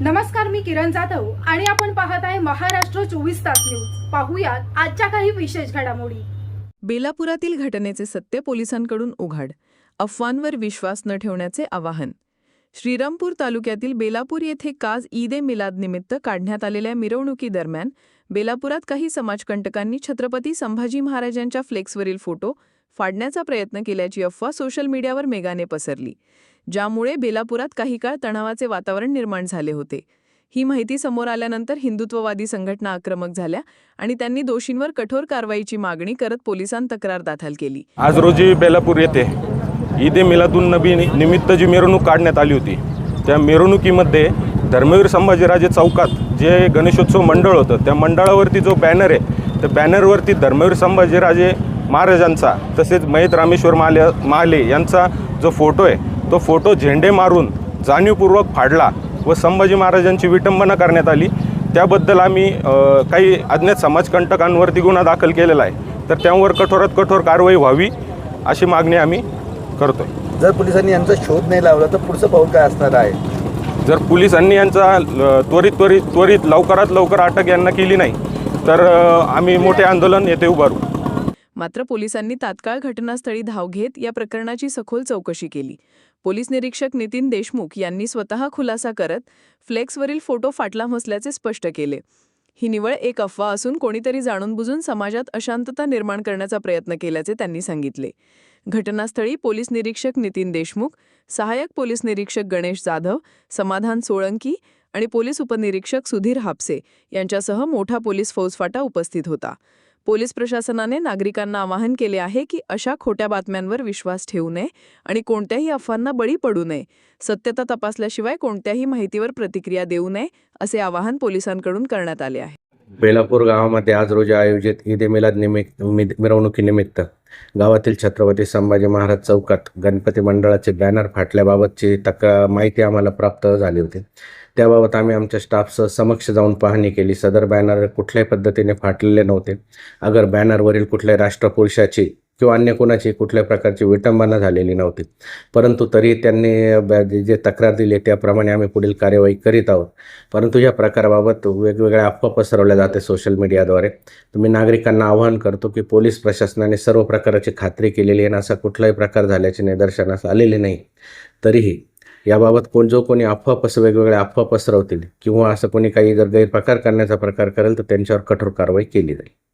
नमस्कार मी किरण जाधव आणि आपण पाहत आहे महाराष्ट्र चोवीस तास न्यूज. पाहुयात आजच्या काही विशेष घडामोडी. बेलापुरातील घटनेचे सत्य पोलिसांकडून उघाड. अफवांवर विश्वास न ठेवण्याचे आवाहन. श्रीरामपूर तालुक्यातील बेलापूर येथे काज ईद ए मिलादनिमित्त काढण्यात आलेल्या मिरवणुकीदरम्यान बेलापुरात काही समाजकंटकांनी छत्रपती संभाजी महाराजांच्या फ्लेक्सवरील फोटो फाडण्याचा प्रयत्न केल्याची अफवा सोशल मीडियावर मेगाने पसरली ज्यामुळे बेलापुरात काही काळ तणावाचे वातावरण निर्माण झाले होते. ही माहिती समोर आल्यानंतर हिंदुत्ववादी संघटना आक्रमक झाल्या आणि त्यांनी दोषींवर कठोर कारवाईची मागणी करत पोलिसांत तक्रार दाखल केली. आज रोजी बेलापूर येथे ईद ए मिलादुन नबी निमित्त जी मिरवणूक काढण्यात आली होती. त्या मिरवणुकीमध्ये धर्मवीर संभाजीराजे चौकात जे गणेशोत्सव मंडळ होतं त्या मंडळावरती जो बॅनर आहे त्या बॅनरवरती धर्मवीर संभाजीराजे महाराजांचा तसेच मयत रामेश्वर माले महाले यांचा जो फोटो आहे तो फोटो झेंडे मारून जाणीवपूर्वक फाडला व संभाजी महाराजांची विटंबना करण्यात आली. त्याबद्दल आम्ही काही अज्ञात समाजकंटकांवरती गुन्हा दाखल केलेला आहे. तर त्यावर कठोरात कठोर कारवाई व्हावी अशी मागणी आम्ही करतोय. जर पोलिसांनी यांचा शोध नाही लावला तर पुढचं पाऊल काय असणार आहे? जर पोलिसांनी यांचा त्वरित त्वरित त्वरित लवकरात लवकर अटक यांना केली नाही तर आम्ही मोठे आंदोलन येथे उभारू. मात्र पोलिसांनी तात्काळ घटनास्थळी धाव घेत या प्रकरणाची सखोल चौकशी केली. पोलीस निरीक्षक नितीन देशमुख यांनी स्वतः खुलासा करत फ्लेक्सवरील फोटो फाटला असल्याचे स्पष्ट केले. ही निवळ एक अफवा असून कोणीतरी जाणून बुजून समाजात अशांतता निर्माण करण्याचा प्रयत्न केल्याचे त्यांनी सांगितले. घटनास्थळी पोलीस निरीक्षक नितीन देशमुख सहाय्यक पोलीस निरीक्षक गणेश जाधव समाधान सोळंकी आणि पोलीस उपनिरीक्षक सुधीर हापसे यांच्यासह मोठा पोलीस फौजफाटा उपस्थित होता. पोलीस प्रशासनाने नागरिकांना आवाहन केले आहे की अशा खोट्या बातम्यांवर विश्वास ठेवू नये आणि कोणत्याही अफवांना बळी पडू नये. सत्यता तपासल्याशिवाय कोणत्याही माहितीवर प्रतिक्रिया देऊ नये असे आवाहन पोलिसांकडून करण्यात आले आहे. बेलापूर गावामध्ये आज रोजी आयोजित ईद ए मिलाद निमित्त मिरवणुकीनिमित्त गावातील छत्रपती संभाजी महाराज चौकात गणपती मंडळाचे बॅनर फाटल्याबाबतची तक्रार माहिती आम्हाला प्राप्त झाली होती. त्याबाबत आम्ही आमच्या स्टाफसह समक्ष जाऊन पाहणी केली. सदर बॅनर कुठल्याही पद्धतीने फाटलेले नव्हते. अगर बॅनरवरील कुठल्याही राष्ट्रपुरुषाची किंवा अन्य कोणाची कुठल्या प्रकारची विटंबना झालेली नव्हती. परंतु तरी त्यांनी जे- तक्रार दिली त्याप्रमाणे आम्ही पुढील कार्यवाही करीत आहोत. परंतु या प्रकाराबाबत वेगवेगळ्या अफवा पसरवल्या जाते सोशल मीडियाद्वारे. तुम्ही नागरिकांना आवाहन करतो की पोलीस प्रशासनाने सर्व प्रकाराची खात्री केलेली आहे आणि असा कुठलाही प्रकार झाल्याचे निदर्शनास आलेले नाही. तरीही याबाबत कोण जो कोणी अफवा पस वेगवेगळ्या अफवा पसरवतील किंवा असं कोणी काही जर गैरप्रकार करण्याचा प्रकार करेल तर त्यांच्यावर कठोर कारवाई केली जाईल.